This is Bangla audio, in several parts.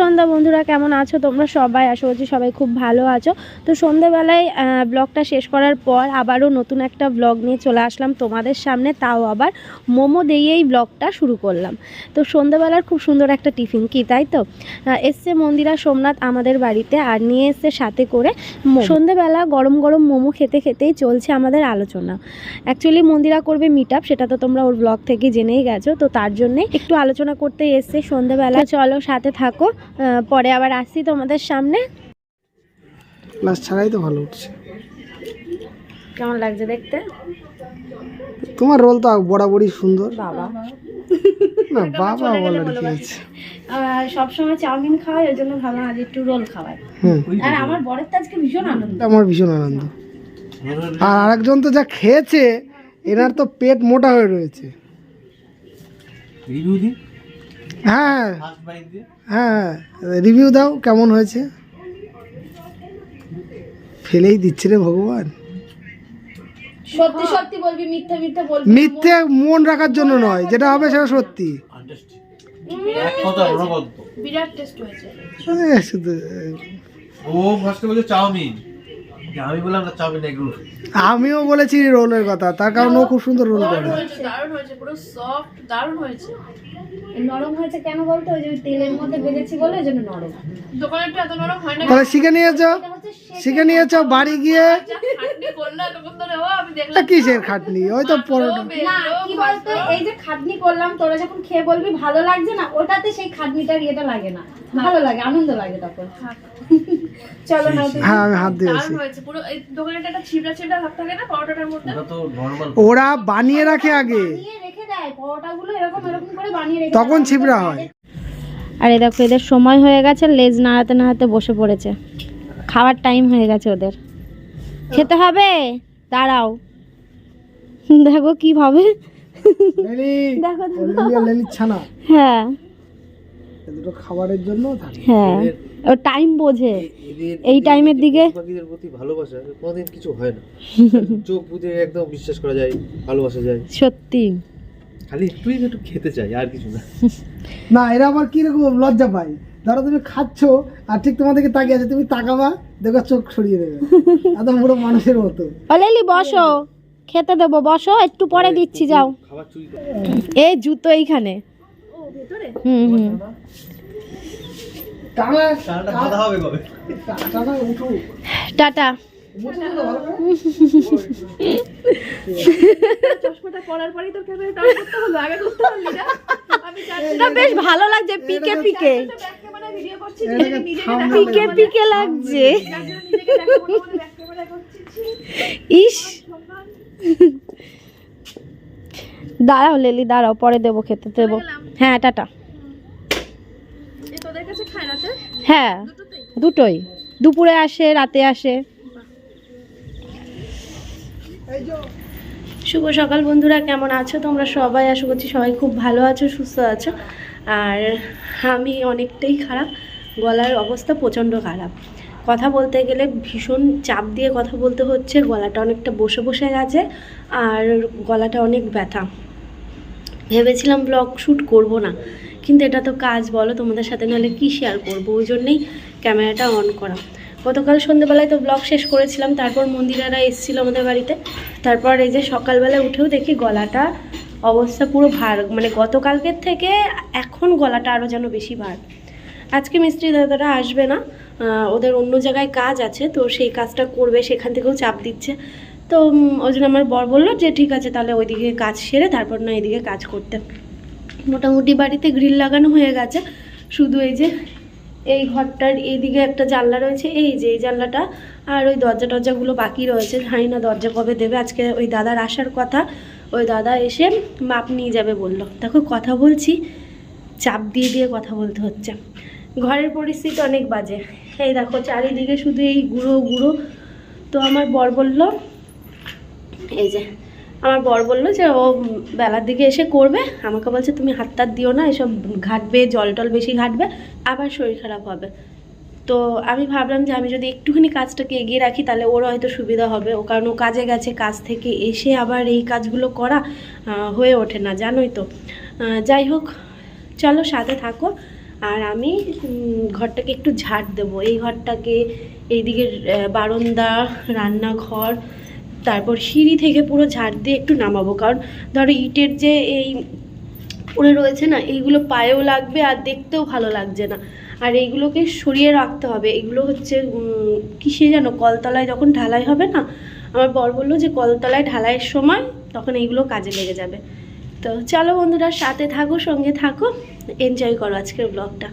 সন্ধ্যা বন্ধুরা, কেমন আছো? তোমরা সবাই, আশা করছি সবাই খুব ভালো আছো। তো সন্ধ্যাবেলায় ব্লগটা শেষ করার পর আবারও নতুন একটা ব্লগ নিয়ে চলে আসলাম তোমাদের সামনে। তাও আবার মোমো দিয়েই ব্লগটা শুরু করলাম। তো সন্ধ্যাবেলার খুব সুন্দর একটা টিফিন কি, তাই তো? এসছে মন্দিরা সোমনাথ আমাদের বাড়িতে আর নিয়ে এসছে সাথে করে। সন্ধ্যাবেলা গরম গরম মোমো খেতে খেতেই চলছে আমাদের আলোচনা। অ্যাকচুয়ালি মন্দিরা করবে মিট সেটা তো তোমরা ওর ব্লগ থেকে জেনেই গেছো। তো তার জন্যে একটু আলোচনা করতে এসছে সন্ধ্যাবেলা। চলো সাথে থাকো। পরে আবার আসছি তোমাদের সামনে। প্লাস ছাড়াই তো ভালো উঠছে। কেমন লাগছে দেখতে? তোমার রোল তো বরাবরই সুন্দর। বাবা। না বাবা বলার কি আছে? সবসময় চাউমিন খাওয়াই ওই জন্য ভাবলাম আজ একটু রোল খাওয়াই। হুম। আর আমার বরের তো আজকে ভীষণ আনন্দ। আমার ভীষণ আনন্দ। আর আরেকজন তো যা খেয়েছে এনার তো পেট মোটা হয়ে রয়েছে। হ্যাঁ। হ্যাঁ রিভিউ দাও কেমন হয়েছে? ফেলেই দিচ্ছে রে ভগবান। সত্যি সত্যি বলবি মিথ্যে মিথ্যে বলবি। মিথ্যে মন রাখার জন্য নয় যেটা হবে সেটা সত্যি। বিরাট টেস্ট হয়েছে। শুধু, ও ফার্স্টে বলছে চাউমিন। আমি বললাম না চাউমিন আমিও বলেছি রোলের কথা তার কারণ ও খুব সুন্দর রোল করে। দারুণ হয়েছে পুরো সফট দারুণ হয়েছে। নরম হয়েছে কেন বলতো? ওই যে তেলের মধ্যে ভেজেছি বলে ওই জন্য নরম। দোকানের এত নরম হয় না তাহলে শিখে নিয়েছো শিখে নিয়েছো বাড়ি গিয়ে? কিসের খাটনি? ওই তো পরোটা। না কি বলতো? এই যে খাটনি করলাম তোরা যখন খেয়ে বলবি ভালো লাগছে না ওটাতে সেই খাটনিটার ইয়েটা লাগে না। ভালো লাগে আনন্দ লাগে তখন। চলো না হ্যাঁ আমি হাত দিয়েছি দারুণ পুরো এই একটা ছিবড়া ছিবড়া ভাব থাকে না পরোটাটার মধ্যে? ওটা তো নর্মাল ওরা বানিয়ে রাখে আগে। বানিয়ে রেখে দেয় পরোটাগুলো এরকম এরকম করে বানিয়ে রেখে তখন ছিবড়া হয়। আরে দেখো এদের সময় হয়ে গেছে লেজ নাড়াতে নাড়াতে বসে পড়েছে। খাওয়ার টাইম হয়ে গেছে ওদের। খেতে হবে? দাঁড়াও। দেখো কি ভাবে। দেখো হ্যাঁ। দুটো খাবারের জন্য হ্যাঁ। ও টাইম বোঝে। এই টাইমের দিকে পাখিদের প্রতি ভালোবাসা কোনোদিন কিছু হয় না। চোখ বুঝে একদম বিশ্বাস করা যায় ভালোবাসা যায়। সত্যি। খালি একটুই একটু খেতে চাই আর কিছু না। না এরা আবার কীরকম লজ্জা পায়। ধরো তুমি খাচ্ছ আর ঠিক তোমার দিকে তাকিয়ে আছে তুমি তাকাবা দেখো চোখ সরিয়ে দেবে। এত বড় মানুষের মতো। ও লেলি বসো। খেতে দেবো বসো একটু পরে দিচ্ছি যাও। খাবার চুরি করে। এই জুতো এইখানে। হুম হুম। টাটা। চশমাটা পরার পরেই তো ক্যামেরা টান করতে হলো আগে করতে পারলি না। এটা বেশ ভালো লাগছে পিকে পিকে। ব্যাক ক্যামেরা ভিডিও করছি এটাকে নিজেকে নিজেকে থামনেল পিকে পিকে লাগছে। মনে মনে ব্যাক ক্যামেরা করছি ইস। দাঁড়াও লেলি দাঁড়াও পরে দেবো খেতে দেবো। হ্যাঁ টাটা। কাছে খায় রাতে হ্যাঁ দুটোই। দুপুরে আসে রাতে আসে। শুভ সকাল বন্ধুরা কেমন আছো তোমরা সবাই? আশা করছি সবাই খুব ভালো আছো সুস্থ আছো। আর আমি অনেকটাই খারাপ গলার অবস্থা প্রচণ্ড খারাপ। কথা বলতে গেলে ভীষণ চাপ দিয়ে কথা বলতে হচ্ছে গলাটা অনেকটা বসে বসে গেছে আর গলাটা অনেক ব্যথা। ভেবেছিলাম ব্লগ শ্যুট করব না। কিন্তু এটা তো কাজ বলো, তোমাদের সাথে নাহলে কি শেয়ার করব? ওই জন্যেই ক্যামেরাটা অন করা। গতকাল সন্ধ্যেবেলায় তো ব্লগ শেষ করেছিলাম, তারপর মন্দিরারা এসেছিল আমাদের বাড়িতে। তারপর এই যে সকালবেলা উঠেও দেখি গলাটা অবস্থা পুরো ভার মানে গতকালকের থেকে এখন গলাটা আরও যেন বেশি ভার। আজকে মিস্ত্রি দাদারা আসবে না ওদের অন্য জায়গায় কাজ আছে, তো সেই কাজটা করবে, সেখান থেকেও চাপ দিচ্ছে। তো ওই জন্য আমার বর বলল যে, ঠিক আছে, তাহলে ওইদিকে কাজ সেরে তারপর না এদিকে কাজ করতে। মোটামুটি বাড়িতে গ্রিল লাগানো হয়ে গেছে। শুধু এই যে, এই ঘরটার এইদিকে একটা জানলা রয়েছে। এই যে, এই জানলাটা আর ওই দরজা টরজাগুলো বাকি রয়েছে। জানি না দরজা কবে দেবে। আজকে ওই দাদার আসার কথা। ওই দাদা এসে মাপ নিয়ে যাবে বলল। দেখো, কথা বলছি। চাপ দিয়ে দিয়ে কথা বলতে হচ্ছে। ঘরের পরিস্থিতি অনেক বাজে। এই দেখো, চারিদিকে শুধু এই গুঁড়ো গুঁড়ো। তো আমার বর বলল, এই যে আমার বর বলল যে, ও বেলার দিকে এসে করবে। আমাকে বলছে, তুমি হাত টাত দিও না, এসব ঘাটবে, জল টল বেশি ঘাটবে, আবার শরীর খারাপ হবে। তো আমি ভাবলাম যে, আমি যদি একটুখানি কাজটাকে এগিয়ে রাখি, তাহলে ওর হয়তো সুবিধা হবে। ও কারণ ও কাজে গেছে, কাজ থেকে এসে আবার এই কাজগুলো করা হয়ে ওঠে না, জানোই তো। যাই হোক, চলো সাথে থাকো। আর আমি ঘরটাকে একটু ঝাড় দেবো। এই ঘরটাকে এইদিকে বারান্দা, রান্নাঘর তারপর সিঁড়ি থেকে পুরো ঝাড় দিয়ে একটু নামাবো। কারণ ধরো ইটের যে এই পড়ে রয়েছে না, এইগুলো পায়েও লাগবে আর দেখতেও ভালো লাগছে না। আর এইগুলোকে সরিয়ে রাখতে হবে। এগুলো হচ্ছে কিসে জানো? কলতলায় যখন ঢালাই হবে না, আমার বর বলল যে কলতলায় ঢালাইয়ের সময় তখন এইগুলো কাজে লেগে যাবে। তো চলো বন্ধুরা, সাথে থাকো, সঙ্গে থাকো। এনজয় করো আজকের ব্লগটা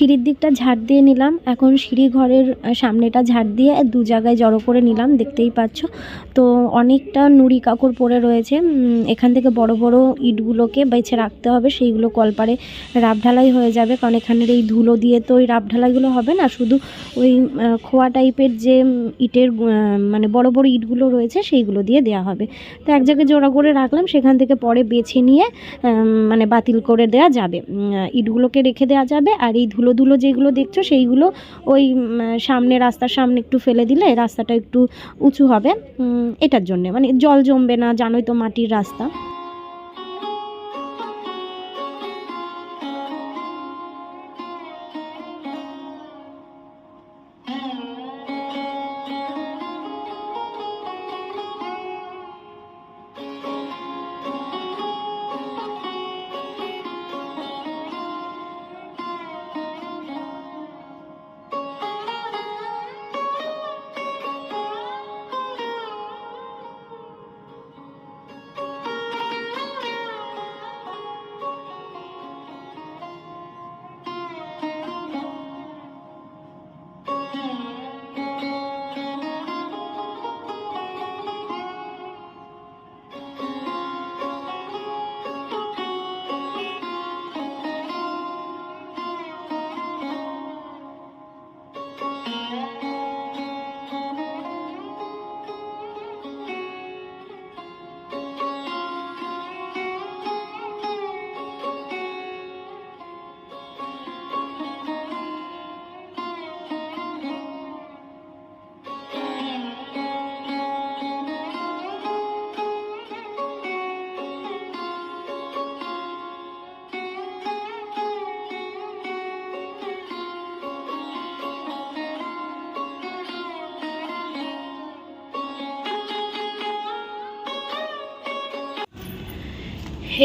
সিঁড়ির দিকটা ঝাড় দিয়ে নিলাম। এখন সিঁড়ি ঘরের সামনেটা ঝাড় দিয়ে দু জায়গায় জড়ো করে নিলাম। দেখতেই পাচ্ছ। তো অনেকটা নুড়ি কাকড় পড়ে রয়েছে। এখান থেকে বড় বড় ইটগুলোকে বেছে রাখতে হবে, সেইগুলো কলপারে রাব ঢালাই হয়ে যাবে। কারণ এখানের এই ধুলো দিয়ে তো ওই রাব ঢালাইগুলো হবে না, শুধু ওই খোয়া টাইপের যে ইটের মানে বড় বড় ইটগুলো রয়েছে, সেইগুলো দিয়ে দেওয়া হবে। তো এক জায়গায় জোড়া করে রাখলাম, সেখান থেকে পরে বেছে নিয়ে মানে বাতিল করে দেওয়া যাবে। ইটগুলোকে রেখে দেওয়া যাবে, আর এই ধুলো ধুলো যেগুলো দেখছ, সেইগুলো ওই সামনে, রাস্তার সামনে একটু ফেলে দিলে রাস্তাটা একটু উঁচু হবে। এটার জন্যে মানে জল জমবে না জানোই তো মাটির রাস্তা।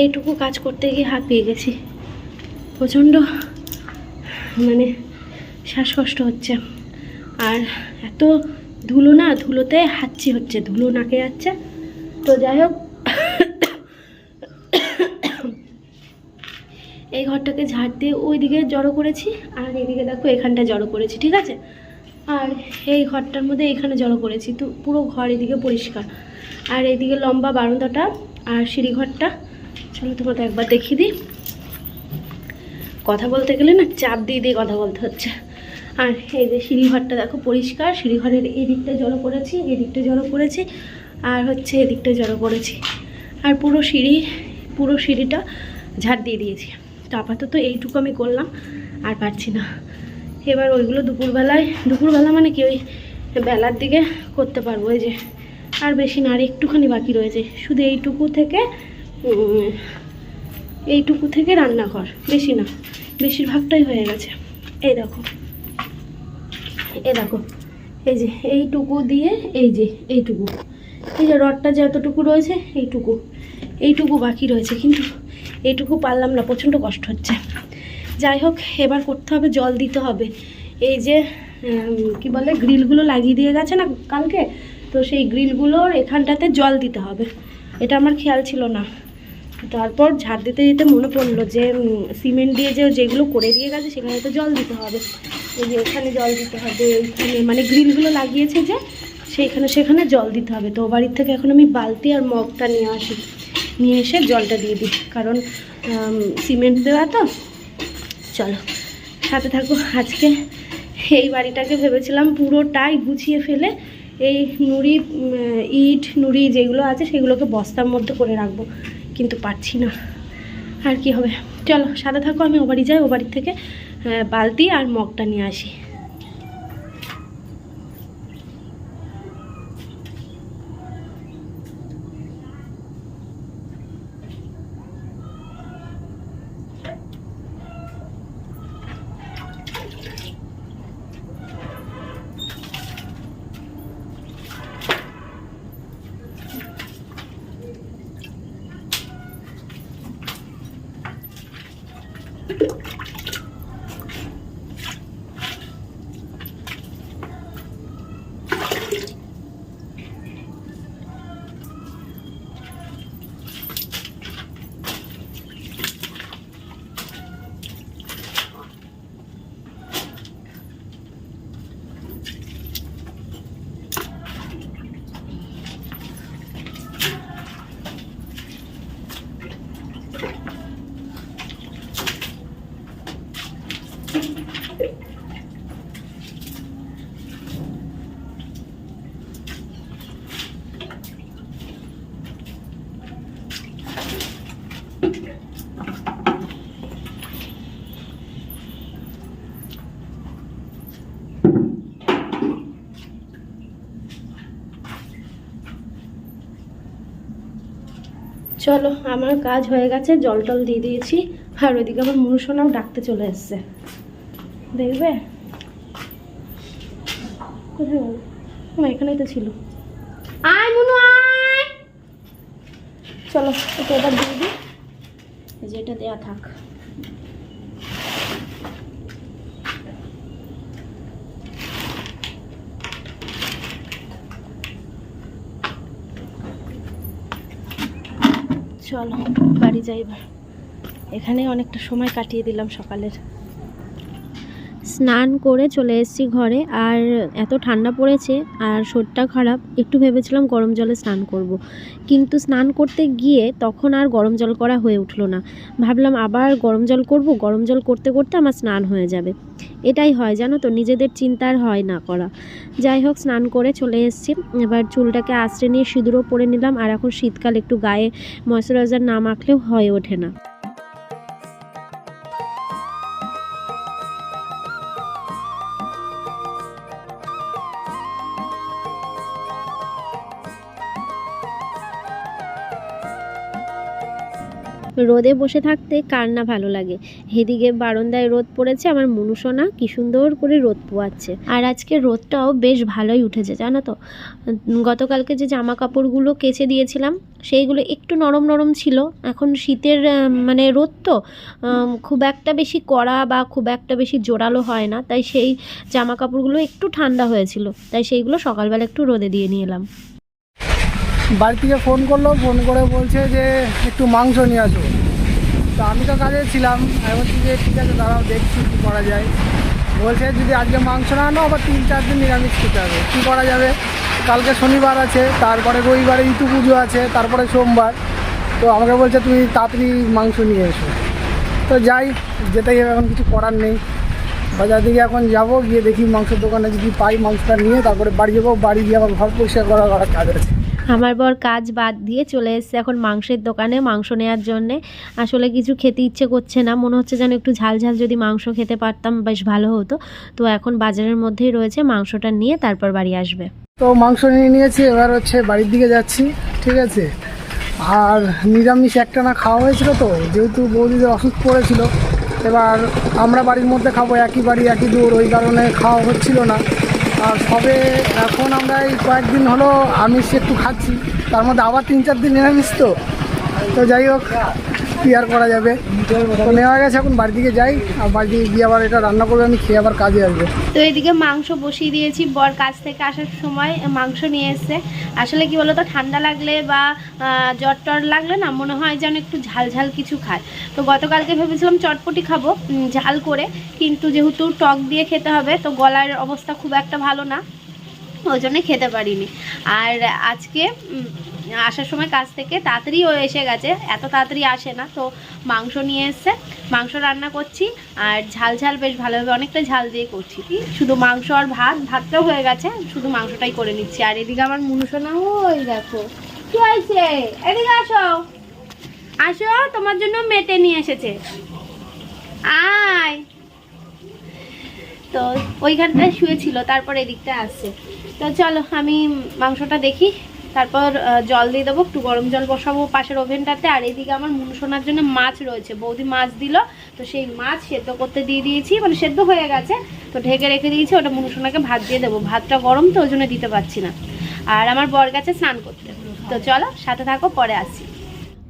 এইটুকু কাজ করতে গিয়ে হাঁপিয়ে গেছি। প্রচণ্ড মানে শ্বাসকষ্ট হচ্ছে। আর এত ধুলো না, ধুলোতে হাঁচি হচ্ছে, ধুলো নাকে যাচ্ছে। তো যাই হোক, এই ঘরটাকে ঝাড় দিয়ে ওই দিকে জড়ো করেছি, আর এদিকে দেখো এখানটা জড়ো করেছি, ঠিক আছে? আর এই ঘরটার মধ্যে এখানে জড়ো করেছি, তো পুরো ঘর এদিকে পরিষ্কার। আর এদিকে লম্বা বারান্দাটা আর সিঁড়িঘরটা চলো তোমাদের একবার দেখিয়ে দিই। কথা বলতে গেলে না চাপ দিয়ে দিয়ে কথা বলতে হচ্ছে। আর এই যে সিঁড়িঘরটা দেখো পরিষ্কার, সিঁড়িঘরের এই দিকটা জড়ো করেছি এই দিকটা জড়ো করেছি, আর হচ্ছে এদিকটা জড়ো করেছি। আর পুরো সিঁড়ি, পুরো সিঁড়িটা ঝাড় দিয়ে দিয়েছি। তো আপাতত এইটুকু আমি করলাম, আর পারছি না। এবার ওইগুলো দুপুরবেলায়, দুপুরবেলা মানে কি ওই বেলার দিকে করতে পারব এই যে। আর বেশি না, আর একটুখানি বাকি রয়েছে। শুধু এইটুকু থেকে এইটুকু থেকে রান্নাঘর, বেশি না। বেশিরভাগটাই হয়ে গেছে। এই দেখো। এই দেখো। এই যে, এইটুকু দিয়ে, এই যে, এইটুকু। এই যে রডটা যে এতটুকু রয়েছে, এইটুকু। এইটুকু বাকি রয়েছে, কিন্তু এইটুকু পারলাম না, প্রচণ্ড কষ্ট হচ্ছে। যাই হোক, এবার করতে হবে, জল দিতে হবে। এই যে কি বলে, গ্রিলগুলো লাগিয়ে দিয়ে গেছে না কালকে? তো সেই গ্রিলগুলোর এখানটাতে জল দিতে হবে। এটা আমার খেয়াল ছিল না। তারপর ঝাড় দিতে দিতে মনে পড়ল যে সিমেন্ট দিয়ে যে যেগুলো করে দিয়ে গেছে সেখানে তো জল দিতে হবে। এই যে এখানে জল দিতে হবে, এইখানে মানে গ্রিলগুলো লাগিয়েছে যে, সেইখানে সেখানে জল দিতে হবে। তো বাড়ির থেকে এখন আমি বালতি আর মগটা নিয়ে আসি, নিয়ে এসে জলটা দিয়ে দিই। কারণ সিমেন্ট দেওয়া তো। চলো, সাথে থাকো। আজকে এই বাড়িটাকে ভেবেছিলাম পুরোটাই গুছিয়ে ফেলে এই নুড়ি ইট, নুড়ি যেগুলো আছে সেগুলোকে বস্তার মধ্যে করে রাখব। কিন্তু পারছি না। আর কি হবে? চলো সাদা থাকো, আমি ও বাড়ি যাই, ও বাড়ির থেকে বালতি আর মগটা নিয়ে আসি। চলো, আমার কাজ হয়ে গেছে, জল টল দিয়ে দিয়েছি। আর ওইদিকে আমার মনুষণাও ডাকতে চলে এসছে। দেখবে? এখানেই তো ছিল। আয় মনু, আয়! চলো এটা এবার দিয়ে দিই। এই যে এটা দেয়া থাক। চলো, বাড়ি যাই এবার। এখানে অনেকটা সময় কাটিয়ে দিলাম সকালের। স্নান করে চলে এসেছি ঘরে। আর এত ঠান্ডা পড়েছে আর শরীরটা খারাপ, একটু ভেবেছিলাম গরম জলে স্নান করব। কিন্তু স্নান করতে গিয়ে তখন আর গরম জল করা হয়ে উঠল না। ভাবলাম আবার গরম জল করব, গরম জল করতে করতে আমার স্নান হয়ে যাবে। এটাই হয়, জানো তো, নিজেদের চিন্তার হয় না করা। যাই হোক, স্নান করে চলে এসেছি। এবার চুলটাকে আশ্রে নিয়ে সিঁদুরও পরে নিলাম। আর এখন শীতকাল, একটু গায়ে ময়শ্চারাইজার না মাখলেও হয়ে ওঠে না। রোদে বসে থাকতে কার না ভালো লাগে। এদিকে বারান্দায় রোদ পড়েছে, আমার মনুষনা কি সুন্দর করে রোদ পোয়াচ্ছে। আর আজকে রোদটাও বেশ ভালোই উঠেছে, জানো তো? গতকালকে যে জামা কাপড়গুলো কেচে দিয়েছিলাম, সেইগুলো একটু নরম নরম ছিল। এখন শীতের মানে রোদ তো খুব একটা বেশি কড়া বা খুব একটা বেশি জোরালো হয় না। তাই সেই জামা কাপড়গুলো একটু ঠান্ডা হয়েছিল। তাই সেইগুলো সকালবেলা একটু রোদে দিয়ে নিয়ে এলাম। বাড়ি থেকে ফোন করল ফোন করে বলছে যে, একটু মাংস নিয়ে আসো। তো আমি তো কাজে ছিলাম, আমি বলছি যে, ঠিক আছে, দাঁড়াও, দেখছি কী করা যায়। বলছে, যদি আজকে মাংস না আনো, আবার তিন চার দিন নিরামিষ খেতে হবে। কী করা যাবে? কালকে শনিবার আছে, তারপরে রবিবারে ইতু পুজো আছে, তারপরে সোমবার। তো আমাকে বলছে, তুমি তাড়াতাড়ি মাংস নিয়ে এসো। তো যাই যেটাই এখন কিছু করার নেই। বাজার দিকে এখন যাব, গিয়ে দেখি মাংসের দোকানে যদি পাই মাংসটা নিয়ে, তারপরে বাড়ি যাব, বাড়ি গিয়ে আবার ঘর পরিষ্কার করা করার কাজ আছে। আমার বর কাজ বাদ দিয়ে চলে এসেছে এখন মাংসের দোকানে মাংস নেওয়ার জন্যে। আসলে কিছু খেতে ইচ্ছে করছে না। মনে হচ্ছে যেন একটু ঝাল ঝাল যদি মাংস খেতে পারতাম বেশ ভালো হতো। তো এখন বাজারের মধ্যেই রয়েছে মাংসটা নিয়ে তারপর বাড়ি আসবে। তো মাংস নিয়ে নিয়েছি, এবার হচ্ছে বাড়ির দিকে যাচ্ছি, ঠিক আছে? আর নিরামিষ একটা না খাওয়া হয়েছিল তো, যেহেতু বৌদিদের অসুখ পড়েছিল, এবার আমরা বাড়ির মধ্যে খাব, একই বাড়ি, একই দূর, ওই কারণে খাওয়া হচ্ছিল না। সবে এখন আমরা এই কয়েকদিন হলো আমিষ একটু খাচ্ছি। তার মধ্যে আবার তিন চার দিন নিরামিষ তো। তো যাই হোক কি আর করা যাবে। তো নেওয়া গেছে, এখন বাড়ির দিকে যাই। আর বাড়ি দিকে গিয়ে আবার এটা রান্না করবে, আমি খেয়ে আবার কাজে আসব। তো এদিকে মাংস বসিয়ে দিয়েছি, বর কাছ থেকে আসার সময় মাংস নিয়ে এসছে। আসলে কি বলতো, ঠান্ডা লাগলে বা জ্বর টর লাগলে না, মনে হয় যেন একটু ঝাল ঝাল কিছু খায়। তো গতকালকে ভেবেছিলাম চটপটি খাব ঝাল করে। কিন্তু যেহেতু টক দিয়ে খেতে হবে, তো গলার অবস্থা খুব একটা ভালো না, ওই জন্য খেতে পারিনি। আর আজকে আসার সময় কাজ থেকে তাড়াতাড়ি এসে গেছে। এত তাড়াতাড়ি আসে না, তো মাংস নিয়ে এসছে। মাংস রান্না করছি আর ঝাল ঝাল বেশ ভালোভাবে অনেকটা ঝাল দিয়ে করছি। শুধু মাংস আর ভাত, ভাতটাও হয়ে গেছে, শুধু মাংসটাই করে নিচ্ছি। আর এদিকে আমার মুনুসোনা, ওই দেখো, কি হয়েছে? এদিকে আসো। আসো, তোমার জন্য মেটে নিয়ে এসেছে। আয়। তো ওইখানটায় শুয়েছিল, তারপর এদিকটা আসছে। তো চলো, আমি মাংসটা দেখি। তারপর জল দিয়ে দেবো, একটু গরম জল বসাবো পাশের ওভেনটাতে। আর এদিকে আমার মুনসোনার জন্য মাছ রয়েছে। বৌদি মাছ দিল, তো সেই মাছ সেদ্ধ করতে দিয়ে দিয়েছি মানে সেদ্ধ হয়ে গেছে। তো ঢেকে রেখে দিয়েছি, ওটা মুনসোনাকে ভাত দিয়ে দেবো। ভাতটা গরম, তো ওই জন্য দিতে পারছি না। আর আমার বর গেছে স্নান করতে। তো চলো, সাথে থাকো, পরে আসি।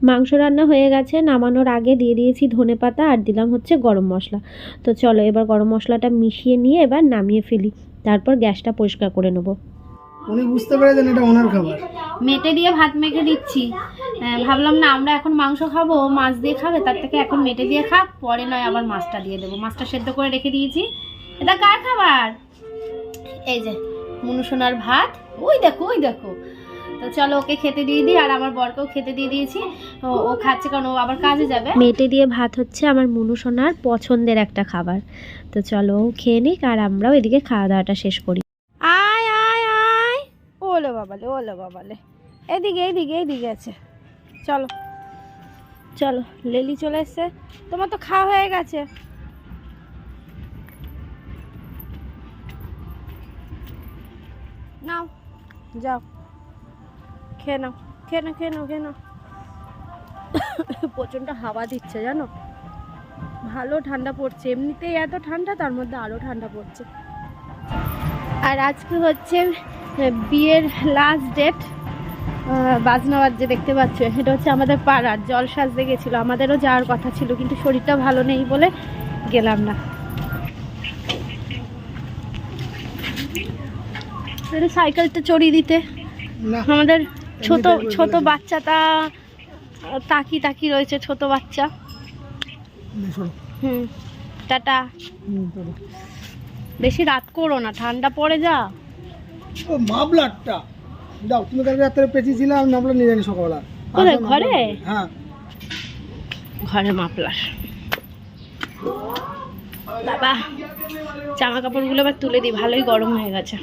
মাংস রান্না হয়ে গেছে, নামানোর আগে দিয়ে দিয়েছি ধনে পাতা আর দিলাম হচ্ছে গরম মশলা। তো চলো, এবার গরম মশলাটা মিশিয়ে নিয়ে এবার নামিয়ে ফেলি। তারপর গ্যাসটা পরিষ্কার করে নেব। উনি বুঝতে পেরেছেন এটা ওনার খাবার। মেটে দিয়ে ভাত মেখে দিচ্ছি। ভাবলাম না আমরা এখন মাংস খাব ও মাছ দিয়ে খাবে তার থেকে এখন মেটে দিয়ে খাক পরে নয় আবার মাছটা দিয়ে দেবো। মাছটা সেদ্ধ করে রেখে দিয়েছি। এটা কার খাবার? এই যে মনুসোনার ভাত। ওই দেখো ওই দেখো। তো চলো ওকে খেতে দিয়ে দিই আর আমার বরকেও খেতে দিয়ে দিয়েছি। ও ও খাচ্ছে কারণ ও আবার কাজে যাবে। মেটে দিয়ে ভাত হচ্ছে আমার মনুসোনার পছন্দের একটা খাবার। তো চলো ও খেয়ে নিক আর আমরাও এদিকে খাওয়া দাওয়াটা শেষ করি। বাবালে ওলে বাবালে এদিকে এদিকে এদিকে আছে। চলো চলো, লেলি চলে এসছে। তোমার তো খাওয়া হয়ে গেছে। নাও, যাও। খেয়ে নাও খেয়ে নাও খেয়ে নাও খেয়ে নাও। প্রচণ্ড হাওয়া দিচ্ছে, জানো? ভালো ঠান্ডা পড়ছে। এমনিতেই এত ঠান্ডা, তার মধ্যে আরও ঠান্ডা পড়ছে। আর আজকে হচ্ছে বিয়ের লাস্ট ডেট বাজনা বাজছে দেখতে পাচ্ছ। এটা হচ্ছে আমাদের পাড়ার জল সাজতে গেছিল। আমাদেরও যাওয়ার কথা ছিল কিন্তু শরীরটা ভালো নেই বলে গেলাম না। সাইকেলটা চড়িয়ে দিতে। আমাদের ছোট ছোট। বাচ্চাটা তাকি তাকি রয়েছে ছোট বাচ্চা। হুম টাটা। বেশি রাত করো না ঠান্ডা পড়ে যা। ও মাবলারটা দাও তুমি কালকে রাত্রে পেঁচিয়েছিলে আমি মাবলার নিয়ে জানি সকালবেলা। কোথায়, ঘরে? হ্যাঁ। ঘরে মাপলার বাবা জামা কাপড়গুলো এবার তুলে দিই ভালোই গরম হয়ে গেছে।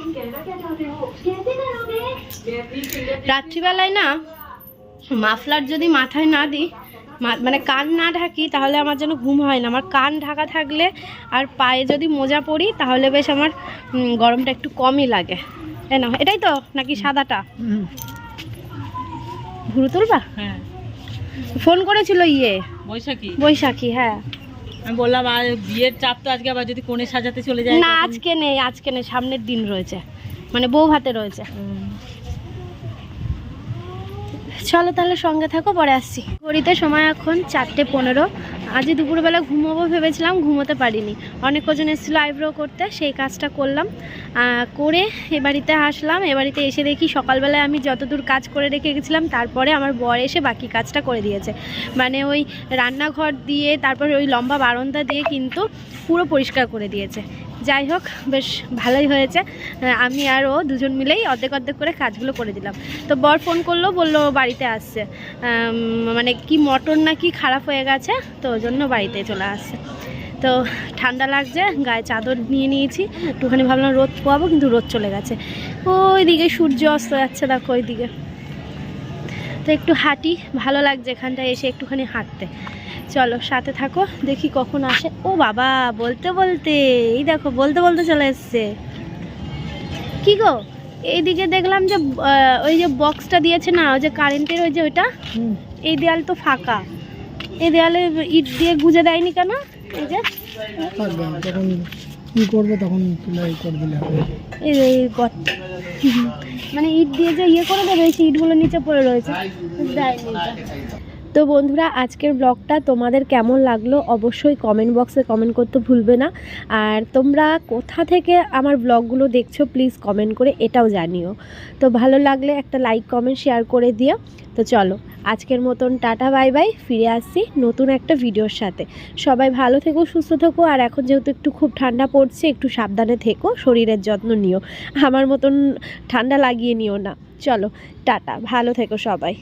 রাত্রিবেলায় না মাফলার যদি মাথায় না দিই মা- মানে কান না ঢাকি তাহলে আমার যেন ঘুম হয় না। আমার কান ঢাকা থাকলে আর পায়ে যদি মোজা পরি তাহলে বেশ আমার গরমটা একটু কমই লাগে। এ না এটাই তো নাকি সাদাটা। ঘুরু তুলবা? হ্যাঁ। ফোন করেছিল ইয়ে। বৈশাখী। বৈশাখী হ্যাঁ। আমি বললাম আর বিয়ের চাপ তো আজকে আবার যদি কোণে সাজাতে চলে যায় না আজকে নেই আজকে নেই সামনের দিন রয়েছে। মানে বউ ভাতে রয়েছে। চলো তাহলে সঙ্গে থাকো, পরে আসছি। ঘড়িতে সময় এখন চারটে পনেরো। আজ দুপুরবেলা ঘুমোবো ভেবেছিলাম, ঘুমোতে পারিনি। অনেক কজন এসেছিল আইব্রো করতে, সেই কাজটা করলাম। করে এ বাড়িতে আসলাম, এ বাড়িতে এসে দেখি সকালবেলায় আমি যতদূর কাজ করে রেখে গেছিলাম, তারপরে আমার বর এসে বাকি কাজটা করে দিয়েছে। মানে ওই রান্নাঘর দিয়ে, তারপর ওই লম্বা বারান্দা দিয়ে কিন্তু পুরো পরিষ্কার করে দিয়েছে। যাই হোক, বেশ ভালোই হয়েছে। আমি আর ও দুজন মিলেই অর্ধেক অর্ধেক করে কাজগুলো করে দিলাম। তো বর ফোন করল, বলল বাড়িতে আসছে। মানে কি মটর না কি খারাপ হয়ে গেছে, তো ওই জন্য বাড়িতে চলে আসছে। তো ঠান্ডা লাগছে, গায়ে চাদর নিয়ে নিয়েছি। একটুখানি ভাবলাম রোদ পোয়াবো, কিন্তু রোদ চলে গেছে। ওই দিকে সূর্য অস্ত যাচ্ছে, দেখো ওই দিকে তো একটু হাঁটি, ভালো লাগছে এখানটায় এসে একটুখানি হাঁটতে। চলো সাথে থাকো দেখি কখন আসে। ও বাবা বলতে বলতে এই দেখো বলতে বলতে চলে এসছে। কি গো? এইদিকে দেখলাম যে ওই যে বক্সটা দিয়েছে না ওই যে কারেন্টের ওই যে ওইটা? এই দেয়াল তো ফাঁকা। এই দেয়ালে ইট দিয়ে গুজে দেয়নি কেন? এই যে। কী করবে তখন করে দিলে এই গর্ত মানে ইট দিয়ে যে ইয়ে করে দেবে সেই ইটগুলো নিচে পড়ে রয়েছে। দেয়নি। তো বন্ধুরা, আজকের ব্লগটা তোমাদের কেমন লাগল অবশ্যই কমেন্ট বক্সে কমেন্ট করতে ভুলবে না। আর তোমরা কোথা থেকে আমার ব্লগগুলো দেখছ প্লিজ কমেন্ট করে এটাও জানিও। তো ভালো লাগলে একটা লাইক কমেন্ট শেয়ার করে দিও। তো চলো, আজকের মতন টাটা বাই বাই ফিরে আসছি নতুন একটা ভিডিওর সাথে। সবাই ভালো থেকো, সুস্থ থেকো, আর এখন যেহেতু একটু খুব ঠান্ডা পড়ছে, একটু সাবধানে থেকো, শরীরের যত্ন নিও। আমার মতন ঠান্ডা লাগিয়ে নিও না। চলো, টাটা, ভালো থেকো সবাই।